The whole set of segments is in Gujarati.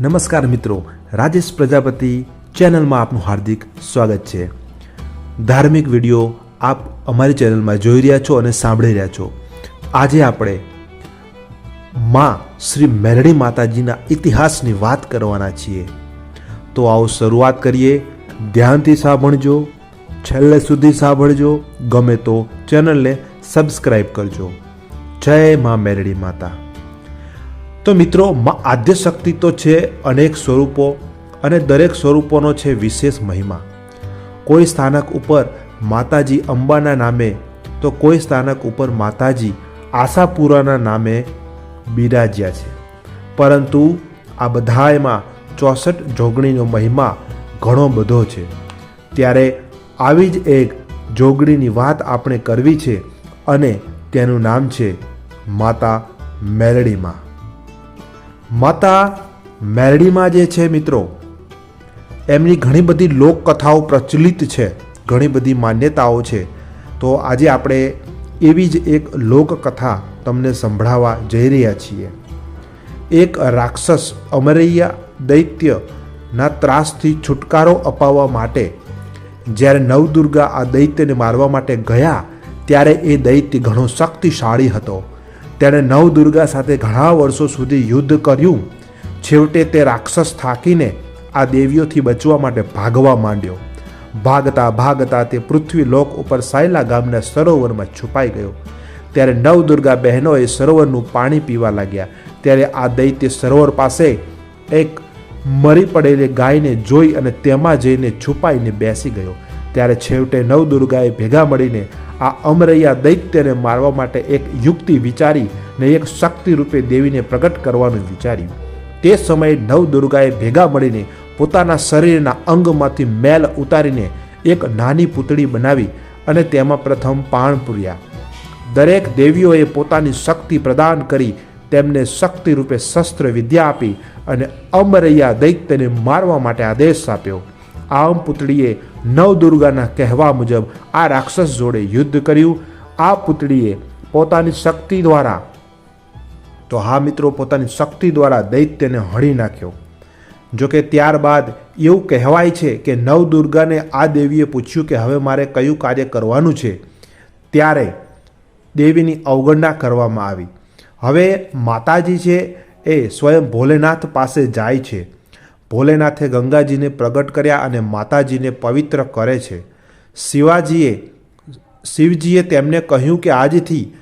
નમસ્કાર મિત્રો, રાજેશ પ્રજાપતિ ચેનલમાં આપનું હાર્દિક સ્વાગત છે. ધાર્મિક વીડિયો આપ અમારી ચેનલમાં જોઈ રહ્યા છો અને સાંભળી રહ્યા છો. આજે આપણે માં શ્રી મેરડી માતાજીના ઇતિહાસની વાત કરવાના છીએ. તો આવો શરૂઆત કરીએ. ધ્યાનથી સાંભળજો. છેલ્લે સુધી સાંભળજો. ગમે તો ચેનલને સબસ્ક્રાઈબ કરજો. જય મા મેરડી માતા. તો મિત્રો આદ્ય આદ્યશક્તિ તો છે અનેક સ્વરૂપો અને દરેક સ્વરૂપોનો છે વિશેષ મહિમા. કોઈ સ્થાનક ઉપર માતાજી અંબાના નામે, તો કોઈ સ્થાનક ઉપર માતાજી આશાપુરાના નામે બિરાજ્યા છે. પરંતુ આ બધાયમાં ચોસઠ જોગણીનો મહિમા ઘણો બધો છે. ત્યારે આવી જ એક જોગણીની વાત આપણે કરવી છે અને તેનું નામ છે માતા મેલડીમાં માતા મેરડીમાં જે છે મિત્રો, એમની ઘણી બધી લોકકથાઓ પ્રચલિત છે, ઘણી બધી માન્યતાઓ છે. તો આજે આપણે એવી જ એક લોકકથા તમને સંભળાવવા જઈ રહ્યા છીએ. એક રાક્ષસ અમરૈયા દૈત્યના ત્રાસથી છુટકારો અપાવવા માટે, જ્યારે નવદુર્ગા આ દૈત્યને મારવા માટે ગયા, ત્યારે એ દૈત્ય ઘણો શક્તિશાળી હતો. તેણે નવદુર્ગા સાથે ઘણા વર્ષો સુધી યુદ્ધ કર્યું. છેવટે તે રાક્ષસ થાકીને આ દેવીઓથી બચવા માટે ભાગવા માંડ્યો. ભાગતા ભાગતા તે પૃથ્વી લોક ઉપર સાયલા ગામના સરોવરમાં છુપાઈ ગયો. ત્યારે નવદુર્ગા બહેનોએ સરોવરનું પાણી પીવા લાગ્યા. ત્યારે આ દૈત્ય સરોવર પાસે એક મરી પડેલી ગાયને જોઈ અને તેમાં જઈને છુપાઈને બેસી ગયો. ત્યારે છેવટે નવદુર્ગાએ ભેગા મળીને આ અમરૈયા દૈત્યને મારવા માટે એક યુક્તિ વિચારી ને એક શક્તિ રૂપે દેવીને પ્રગટ કરવાનું વિચાર્યું. તે સમયે નવદુર્ગાએ ભેગા મળીને પોતાના શરીરના અંગમાંથી મેલ ઉતારીને એક નાની પૂતળી બનાવી અને તેમાં પ્રથમ પાણ પૂર્યા. દરેક દેવીઓએ પોતાની શક્તિ પ્રદાન કરી તેમને શક્તિ રૂપે શસ્ત્ર વિદ્યા આપી અને અમરૈયા દૈત્યને મારવા માટે આદેશ આપ્યો. આમ પુતળીએ નવદુર્ગાના કહેવા મુજબ આ રાક્ષસ જોડે યુદ્ધ કર્યું. આ પુતળીએ પોતાની શક્તિ દ્વારા તો હા મિત્રો, પોતાની શક્તિ દ્વારા દૈત્યને હળી નાખ્યો. જોકે ત્યારબાદ એવું કહેવાય છે કે નવદુર્ગાને આ દેવીએ પૂછ્યું કે હવે મારે કયું કાર્ય કરવાનું છે? ત્યારે દેવીની અવગણના કરવામાં આવી. હવે માતાજી છે એ સ્વયં ભોલેનાથ પાસે જાય છે. ભોલેનાથે ગંગાજીને પ્રગટ કર્યા અને માતાજીને પવિત્ર કરે છે. શિવાજીએ, શિવજીએ તેમને કહ્યું કે આજથી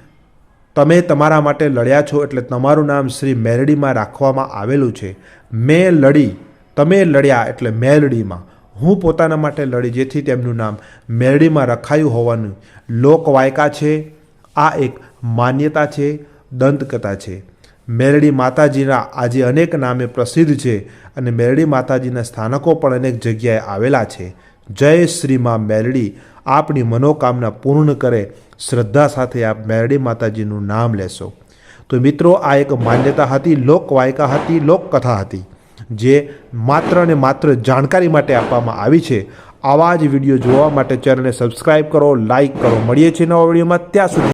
તમે તમારા માટે લડ્યા છો એટલે તમારું નામ શ્રી મેરડીમાં રાખવામાં આવેલું છે. મેં લડી, તમે લડ્યા એટલે મેરડીમાં. હું પોતાના માટે લડી, જેથી તેમનું નામ મેરડીમાં રખાયું હોવાનું. લોકવાયકા છે, આ એક માન્યતા છે, દંતકથા છે. મેરડી માતાજીના આજે અનેક નામે પ્રસિદ્ધ છે અને મેરડી માતાજીના સ્થાનકો પણ અનેક જગ્યાએ આવેલા છે. જય શ્રી મા મેરડી. આપની મનોકામના પૂર્ણ કરે. શ્રદ્ધા સાથે આપ મેરડી માતાજીનું નામ લેશો. તો મિત્રો, આ એક માન્યતા હતી, લોકવાયકા હતી, લોકકથા હતી, જે માત્ર ને માત્ર જાણકારી માટે આપવામાં આવી છે. આવા જ વીડિયો જોવા માટે ચેનલને સબસ્ક્રાઈબ કરો લાઈક કરો. મળીએ છીએ નવા વિડીયોમાં. ત્યાં સુધી